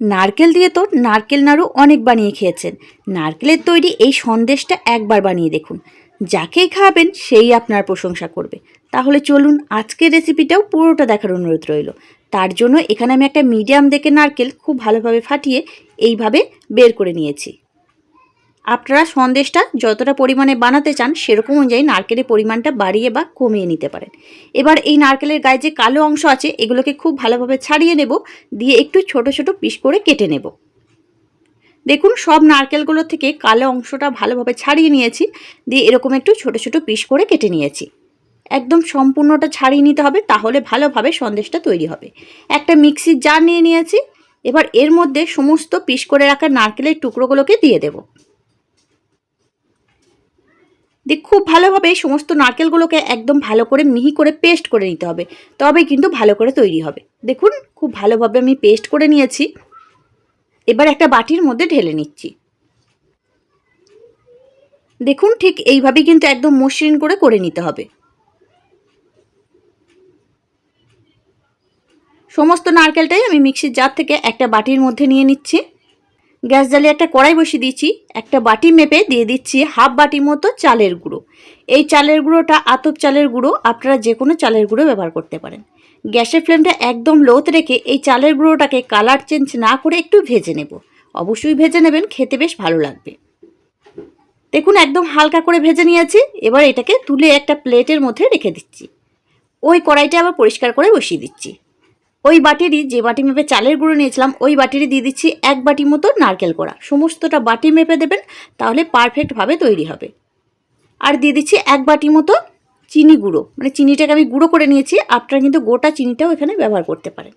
নারকেল দিয়ে তো নারকেল নাড়ু অনেক বানিয়ে খেয়েছেন। নারকেলের তৈরি এই সন্দেশটা একবার বানিয়ে দেখুন। যাকেই খাবেন সেই আপনার প্রশংসা করবে। তাহলে চলুন আজকের রেসিপিটাও পুরোটা দেখার অনুরোধ রইল। তার জন্য এখানে আমি একটা মিডিয়াম দেখে নারকেল খুব ভালোভাবে ফাটিয়ে এইভাবে বের করে নিয়েছি। আপনারা সন্দেশটা যতটা পরিমাণে বানাতে চান, সেরকম অনুযায়ী নারকেলের পরিমাণটা বাড়িয়ে বা কমিয়ে নিতে পারেন। এবার এই নারকেলের গায়ে যে কালো অংশ আছে, এগুলোকে খুব ভালোভাবে ছাড়িয়ে নেব, দিয়ে একটু ছোট ছোট পিস করে কেটে নেব। দেখুন, সব নারকেলগুলো থেকে কালো অংশটা ভালোভাবে ছাড়িয়ে নিয়েছি, দিয়ে এরকম একটু ছোট ছোট পিস করে কেটে নিয়েছি। একদম সম্পূর্ণটা ছাড়িয়ে নিতে হবে, তাহলে ভালোভাবে সন্দেশটা তৈরি হবে। একটা মিক্সির জার নিয়ে নিয়েছি, এবার এর মধ্যে সমস্ত পিস করে রাখা নারকেলের টুকরোগুলোকে দিয়ে দেবো। দিয়ে খুব ভালোভাবে সমস্ত নারকেলগুলোকে একদম ভালো করে মিহি করে পেস্ট করে নিতে হবে। তবেই কিন্তু ভালো করে তৈরি হবে। দেখুন, খুব ভালোভাবে আমি পেস্ট করে নিয়েছি। এবার একটা বাটির মধ্যে ঢেলে নিচ্ছি। দেখুন, ঠিক এইভাবেই কিন্তু একদম মসৃণ করে করে নিতে হবে। সমস্ত নারকেলটাই আমি মিক্সির জার থেকে একটা বাটির মধ্যে নিয়ে নিচ্ছি। গ্যাস জ্বালিয়ে একটা কড়াই বসিয়ে দিচ্ছি একটা বাটি মেপে দিয়ে দিচ্ছি হাফ বাটি মতো চালের গুঁড়ো। এই চালের গুঁড়োটা আতপ চালের গুঁড়ো, আপনারা যে কোনো চালের গুঁড়ো ব্যবহার করতে পারেন। গ্যাসের ফ্লেমটা একদম লোতে রেখে এই চালের গুঁড়োটাকে কালার চেঞ্জ না করে একটু ভেজে নেব। অবশ্যই ভেজে নেবেন, খেতে বেশ ভালো লাগবে। দেখুন, একদম হালকা করে ভেজে নিয়েছি, এবার এটাকে তুলে একটা প্লেটের মধ্যে রেখে দিচ্ছি। ওই কড়াইটা আবার পরিষ্কার করে বসিয়ে দিচ্ছি। ওই বাটিরই যে বাটি মেপে চালের গুঁড়ো নিয়েছিলাম, ওই বাটিরই দিয়ে দিচ্ছি এক বাটি মতো নারকেল কোড়া। সমস্তটা বাটি মেপে দেবেন, তাহলে পারফেক্টভাবে তৈরি হবে। আর দিয়ে দিচ্ছি এক বাটি মতো চিনি গুঁড়ো। মানে চিনিটাকে আমি গুঁড়ো করে নিয়েছি, আপনারা কিন্তু গোটা চিনিটাও এখানে ব্যবহার করতে পারেন।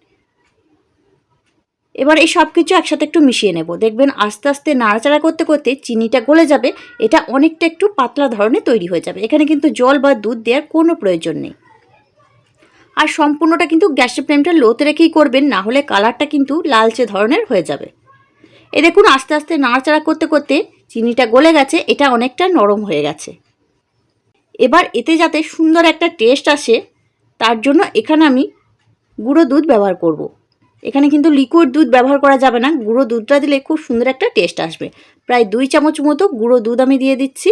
এবার এই সব কিছু একসাথে একটু মিশিয়ে নেব। দেখবেন আস্তে আস্তে নাড়াচাড়া করতে করতে চিনিটা গলে যাবে, এটা অনেকটা একটু পাতলা ধরনের তৈরি হয়ে যাবে। এখানে কিন্তু জল বা দুধ দেওয়ার কোনো প্রয়োজন নেই। আর সম্পূর্ণটা কিন্তু গ্যাসের ফ্লেমটা লোতে রেখেই করবেন, না হলে কালারটা কিন্তু লালচে ধরনের হয়ে যাবে। এ দেখুন, আস্তে আস্তে নাড়াচাড়া করতে করতে চিনিটা গলে গেছে, এটা অনেকটা নরম হয়ে গেছে। এবার এতে যাতে সুন্দর একটা টেস্ট আসে, তার জন্য এখানে আমি গুঁড়ো দুধ ব্যবহার করব। এখানে কিন্তু লিকুইড দুধ ব্যবহার করা যাবে না, গুঁড়ো দুধটা দিলে খুব সুন্দর একটা টেস্ট আসবে। প্রায় দুই চামচ মতো গুঁড়ো দুধ আমি দিয়ে দিচ্ছি।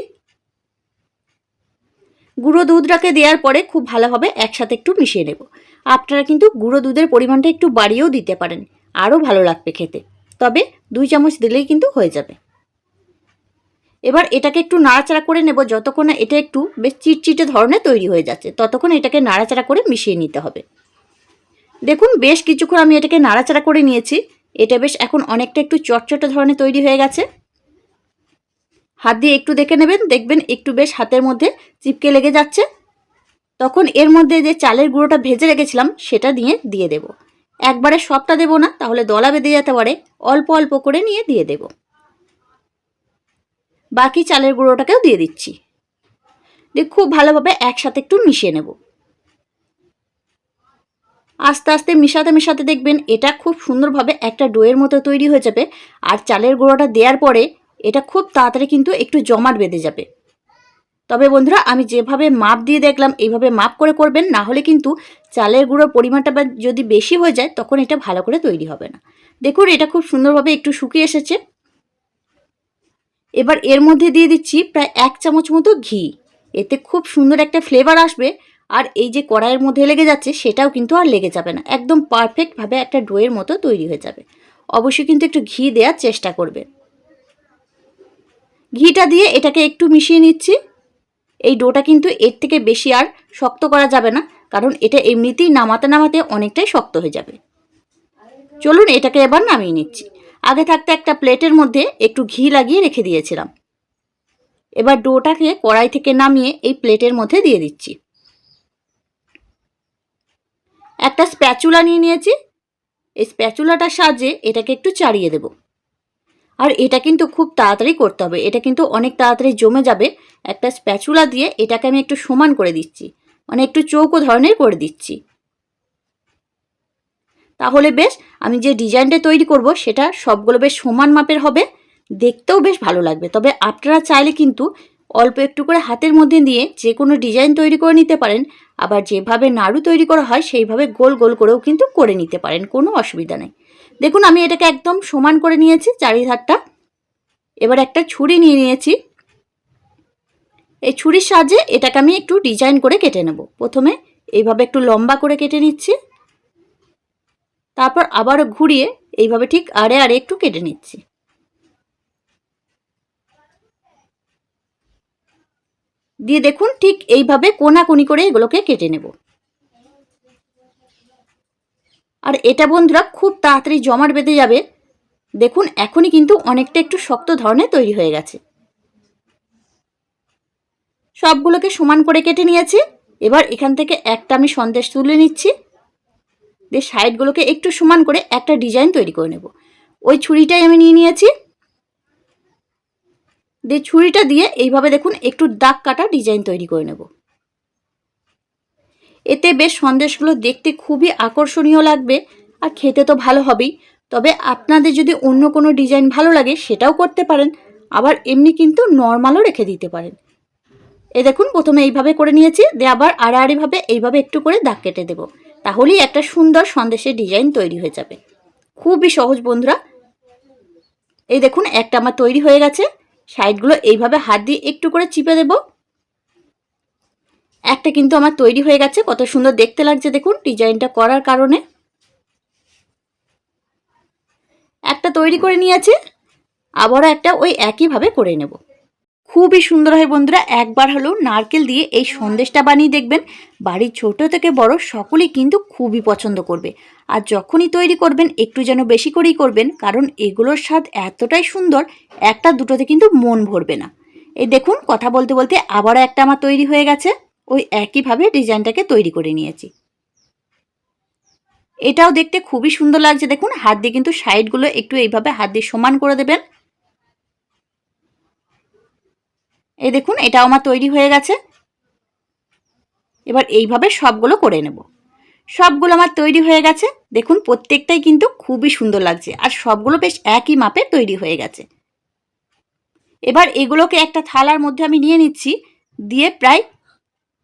গুঁড়ো দুধটাকে দেওয়ার পরে খুব ভালোভাবে একসাথে একটু মিশিয়ে নেব। আপনারা কিন্তু গুঁড়ো দুধের পরিমাণটা একটু বাড়িয়েও দিতে পারেন, আরও ভালো লাগবে খেতে। তবে দুই চামচ দিলেই কিন্তু হয়ে যাবে। এবার এটাকে একটু নাড়াচাড়া করে নেব, যতক্ষণ না এটা একটু বেশ চিটচিটে ধরনের তৈরি হয়ে যাচ্ছে, ততক্ষণ এটাকে নাড়াচাড়া করে মিশিয়ে নিতে হবে। দেখুন, বেশ কিছুক্ষণ আমি এটাকে নাড়াচাড়া করে নিয়েছি। এটা বেশ এখন অনেকটা একটু চটচটে ধরনের তৈরি হয়ে গেছে। হাত দিয়ে একটু দেখে নেবেন, দেখবেন একটু বেশ হাতের মধ্যে চিপকে লেগে যাচ্ছে। তখন এর মধ্যে যে চালের গুঁড়োটা ভেজে রেখেছিলাম, সেটা দিয়ে দিয়ে দেব। একবারে সবটা দেব না, তাহলে দলা বেঁধে যেতে পারে। অল্প অল্প করে নিয়ে দিয়ে দেব। বাকি চালের গুঁড়োটাকেও দিয়ে দিচ্ছি। দিয়ে খুব ভালোভাবে একসাথে একটু মিশিয়ে নেব। আস্তে আস্তে মিশাতে মিশাতে দেখবেন এটা খুব সুন্দরভাবে একটা ডোয়ের মতো তৈরি হয়ে যাবে। আর চালের গুঁড়োটা দেওয়ার পরে এটা খুব তাড়াতাড়ি কিন্তু একটু জমাট বেঁধে যাবে। তবে বন্ধুরা, আমি যেভাবে মাপ দিয়ে দেখলাম, এইভাবে মাপ করে করবেন, না হলে কিন্তু চালের গুঁড়োর পরিমাণটা যদি বেশি হয়ে যায়, তখন এটা ভালো করে তৈরি হবে না। দেখুন, এটা খুব সুন্দরভাবে একটু শুকিয়ে এসেছে। এবার এর মধ্যে দিয়ে দিচ্ছি প্রায় এক চামচ মতো ঘি। এতে খুব সুন্দর একটা ফ্লেভার আসবে। আর এই যে কড়াইয়ের মধ্যে লেগে যাচ্ছে, সেটাও কিন্তু আর লেগে যাবে না। একদম পারফেক্টভাবে একটা ডোয়ের মতো তৈরি হয়ে যাবে। অবশ্যই কিন্তু একটু ঘি দেওয়ার চেষ্টা করবে ঘিটা দিয়ে এটাকে একটু মিশিয়ে নিচ্ছি। এই ডোটা কিন্তু এর থেকে বেশি আর শক্ত করা যাবে না, কারণ এটা এমনিতেই নামাতে নামাতে অনেকটাই শক্ত হয়ে যাবে। চলুন এটাকে এবার নামিয়ে নিচ্ছি। আগে থাকতে একটা প্লেটের মধ্যে একটু ঘি লাগিয়ে রেখে দিয়েছিলাম। এবার ডোটাকে কড়াই থেকে নামিয়ে এই প্লেটের মধ্যে দিয়ে দিচ্ছি। একটা স্প্যাচুলা নিয়ে নিয়েছি। এই স্প্যাচুলাটার সাহায্যে এটাকে একটু চাড়িয়ে দেবো। আর এটা কিন্তু খুব তাড়াতাড়ি করতে হবে। এটা কিন্তু অনেক তাড়াতাড়ি জমে যাবে। একটা স্প্যাচুলা দিয়ে এটাকে আমি একটু সমান করে দিচ্ছি। মানে একটু চৌকো ধরনের করে দিচ্ছি। তাহলে বেশ, আমি যে ডিজাইনটা তৈরি করব, সেটা সবগুলো বেশ সমান মাপের হবে। দেখতেও বেশ ভালো লাগবে। তবে আপনারা চাইলে কিন্তু অল্প একটু করে হাতের মধ্যে দিয়ে যে কোনো ডিজাইন তৈরি করে নিতে পারেন। আবার যেভাবে নাড়ু তৈরি করা হয়, সেইভাবে গোল গোল করেও কিন্তু করে নিতে পারেন। কোনো অসুবিধা নেই। দেখুন, আমি এটাকে একদম সমান করে নিয়েছি চারিধারটা। এবার একটা ছুরি নিয়ে নিয়েছি। এই ছুরির সাহায্যে এটাকে আমি একটু ডিজাইন করে কেটে নেব। প্রথমে এইভাবে একটু লম্বা করে কেটে নিচ্ছি। তারপর আবার ঘুরিয়ে এইভাবে ঠিক আড়ে আড়ে একটু কেটে নিচ্ছি। দিয়ে দেখুন, ঠিক এইভাবে কোনাকুনি করে এগুলোকে কেটে নেব। আর এটা বন্ধুরা খুব তাড়াতাড়ি জমাট বেঁধে যাবে। দেখুন, এখনই কিন্তু অনেকটা একটু শক্ত ধরনের তৈরি হয়ে গেছে। সবগুলোকে সমান করে কেটে নিয়েছি। এবার এখান থেকে একটা আমি সন্দেশ তুলে নিচ্ছি। দিয়ে সাইডগুলোকে একটু সমান করে একটা ডিজাইন তৈরি করে নেব। ওই ছুরিটাই আমি নিয়ে নিয়েছি। দিয়ে ছুরিটা দিয়ে এইভাবে দেখুন, একটু দাগ কাটা ডিজাইন তৈরি করে নেব। এতে বেশ সন্দেশগুলো দেখতে খুবই আকর্ষণীয় লাগবে, আর খেতে তো ভালো হবেই। তবে আপনাদের যদি অন্য কোনো ডিজাইন ভালো লাগে, সেটাও করতে পারেন, আবার এমনি কিন্তু নর্মালও রেখে দিতে পারেন। এ দেখুন, প্রথমে এইভাবে করে নিয়েছি, দিয়ে আবার আড়াআড়িভাবে এইভাবে একটু করে দাগ কেটে দেবো। তাহলেই একটা সুন্দর সন্দেশের ডিজাইন তৈরি হয়ে যাবে। খুবই সহজ বন্ধুরা। এই দেখুন, একটা আমার তৈরি হয়ে গেছে। সাইডগুলো এইভাবে হাত দিয়ে একটু করে চিপে দেব। একটা কিন্তু আমার তৈরি হয়ে গেছে। কত সুন্দর দেখতে লাগছে, দেখুন, ডিজাইনটা করার কারণে। একটা তৈরি করে নিয়েছি, আবারও একটা ওই একইভাবে করে নেব। খুবই সুন্দর হয় বন্ধুরা, একবার হলেও নারকেল দিয়ে এই সন্দেশটা বানিয়ে দেখবেন। বাড়ির ছোট থেকে বড় সকলেই কিন্তু খুবই পছন্দ করবে। আর যখনই তৈরি করবেন, একটু যেন বেশি করেই করবেন, কারণ এগুলোর স্বাদ এতটাই সুন্দর, একটা দুটোতে কিন্তু মন ভরবে না। এই দেখুন, কথা বলতে বলতে আবারও একটা আমার তৈরি হয়ে গেছে। ওই একইভাবে ডিজাইনটাকে তৈরি করে নিয়েছি। এটাও দেখতে খুবই সুন্দর লাগছে। দেখুন, হাত দিয়ে কিন্তু সাইডগুলো একটু এইভাবে হাত দিয়ে সমান করে দেবেন। এই দেখুন, এটাও আমার তৈরি হয়ে গেছে। এবার এইভাবে সবগুলো করে নেব। সবগুলো আমার তৈরি হয়ে গেছে। দেখুন, প্রত্যেকটাই কিন্তু খুবই সুন্দর লাগছে। আর সবগুলো বেশ একই মাপে তৈরি হয়ে গেছে। এবার এগুলোকে একটা থালার মধ্যে আমি নিয়ে নিচ্ছি। দিয়ে প্রায়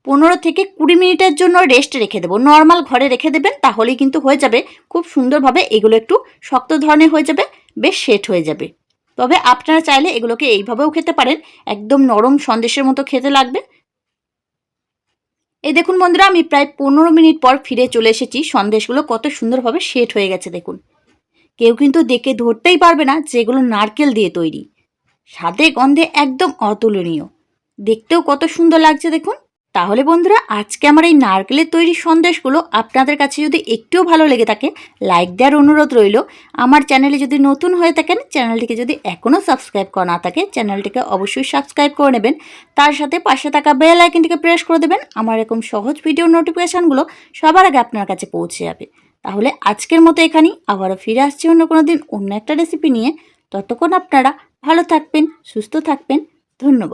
পনেরো থেকে কুড়ি মিনিটের জন্য রেস্ট রেখে দেবো। নর্মাল ঘরে রেখে দেবেন, তাহলেই কিন্তু হয়ে যাবে। খুব সুন্দরভাবে এগুলো একটু শক্ত ধরনের হয়ে যাবে, বেশ সেট হয়ে যাবে। তবে আপনারা চাইলে এগুলোকে এইভাবেও খেতে পারেন, একদম নরম সন্দেশের মতো খেতে লাগবে। এই দেখুন বন্ধুরা, আমি প্রায় পনেরো মিনিট পর ফিরে চলে এসেছি। সন্দেশগুলো কত সুন্দরভাবে সেট হয়ে গেছে, দেখুন। কেউ কিন্তু দেখে ধরতেই পারবে না যে এগুলো নারকেল দিয়ে তৈরি। স্বাদে গন্ধে একদম অতুলনীয়। দেখতেও কত সুন্দর লাগছে, দেখুন। তাহলে বন্ধুরা, আজকে আমার এই নারকেলের তৈরি সন্দেশগুলো আপনাদের কাছে যদি একটুও ভালো লেগে থাকে, লাইক দেওয়ার অনুরোধ রইল। আমার চ্যানেলে যদি নতুন হয়ে থাকেন, চ্যানেলটিকে যদি এখনও সাবস্ক্রাইব করা না থাকে, চ্যানেলটিকে অবশ্যই সাবস্ক্রাইব করে নেবেন। তার সাথে পাশে থাকা বেল আইকনটিকে প্রেস করে দেবেন, আমার এরকম সহজ ভিডিও নোটিফিকেশানগুলো সবার আগে আপনার কাছে পৌঁছে যাবে। তাহলে আজকের মতো এখানেই, আবারও ফিরে আসছি অন্য কোনো দিন অন্য একটা রেসিপি নিয়ে। ততক্ষণ আপনারা ভালো থাকবেন, সুস্থ থাকবেন, ধন্যবাদ।